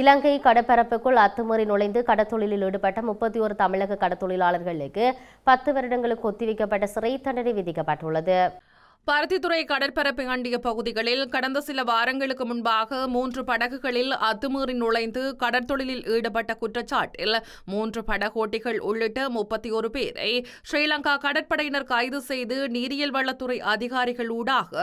இலங்கை கடற்பரப்புக்குள் அத்துமீறி நுழைந்து கடத்தொழிலில் ஈடுபட்ட முப்பத்தி ஒரு தமிழக கடத்தொழிலாளர்களுக்கு பத்து வருடங்களுக்கு ஒத்திவைக்கப்பட்ட சிறை தண்டனை விதிக்கப்பட்டுள்ளது. பருத்தித்துறை கடற்பரப்பு அண்டிய பகுதிகளில் கடந்த சில வாரங்களுக்கு முன்பாக மூன்று படகுகளில் அத்துமீறி நுழைந்து கடற்தொழிலில் ஈடுபட்ட குற்றச்சாட்டில் மூன்று படகோட்டிகள் உள்ளிட்ட முப்பத்தி ஒரு பேரை ஸ்ரீலங்கா கடற்படையினர் கைது செய்து நீரியல் வளத்துறை அதிகாரிகள் ஊடாக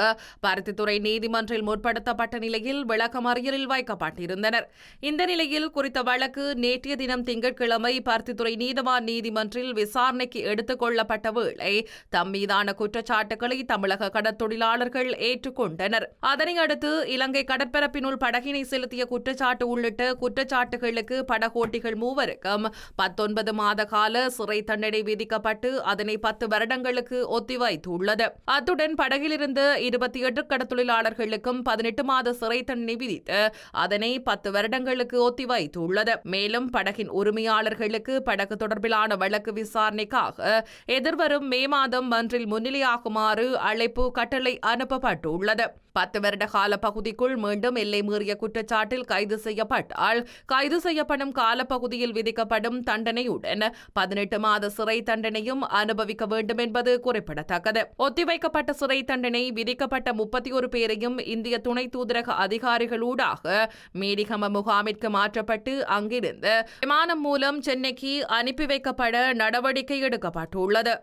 பருத்தித்துறை நீதிமன்றில் முற்படுத்தப்பட்ட நிலையில் விளக்கமறியலில் வைக்கப்பட்டிருந்தனர். இந்த நிலையில் குறித்த வழக்கு நேற்றைய தினம் திங்கட்கிழமை பருத்தித்துறை நீதவான் நீதிமன்றில் விசாரணைக்கு எடுத்துக் கொள்ளப்பட்ட வேளை தம் மீதான குற்றச்சாட்டுகளை தமிழக கடற்தொழிலாளர்கள் ஏற்றுக்கொண்டனர். அதனை அடுத்து இலங்கை கடற்பரப்பினுள் படகினை செலுத்திய குற்றச்சாட்டு உள்ளிட்ட குற்றச்சாட்டுகளுக்கு படகோட்டிகள் மூவருக்கும் பத்தொன்பது மாத கால சிறை தண்டனை விதிக்கப்பட்டு அதனை பத்து வருடங்களுக்கு ஒத்திவைத்துள்ளது. அத்துடன் படகிலிருந்து இருபத்தி எட்டு கடற்தொழிலாளர்களுக்கும் பதினெட்டு மாத சிறை தண்டனை விதித்து அதனை பத்து வருடங்களுக்கு ஒத்திவைத்துள்ளது. மேலும் படகின் உரிமையாளர்களுக்கு படகு தொடர்பிலான வழக்கு விசாரணைக்காக எதிர்வரும் மே மாதம் மன்றில் முன்னிலையாகுமாறு அழைப்பு கட்டளை அனுப்பப்பட்டுள்ளது. பத்து வருட கால பகுதிக்குள் மீண்டும் எல்லை மீறிய குற்றச்சாட்டில் கைது செய்யப்பட்டால் கைது செய்யப்படும் காலப்பகுதியில் விதிக்கப்படும் தண்டனையுடன் பதினெட்டு மாத சிறை தண்டனையும் அனுபவிக்க வேண்டும் என்பது குறிப்பிடத்தக்கது. ஒத்திவைக்கப்பட்ட சிறை தண்டனை விதிக்கப்பட்ட முப்பத்தி ஒரு பேரையும் இந்திய துணை தூதரக அதிகாரிகளூடாக மீடிகம முகாமிற்கு மாற்றப்பட்டு அங்கிருந்து விமானம் மூலம் சென்னைக்கு அனுப்பி வைக்கப்பட நடவடிக்கை எடுக்கப்பட்டுள்ளது.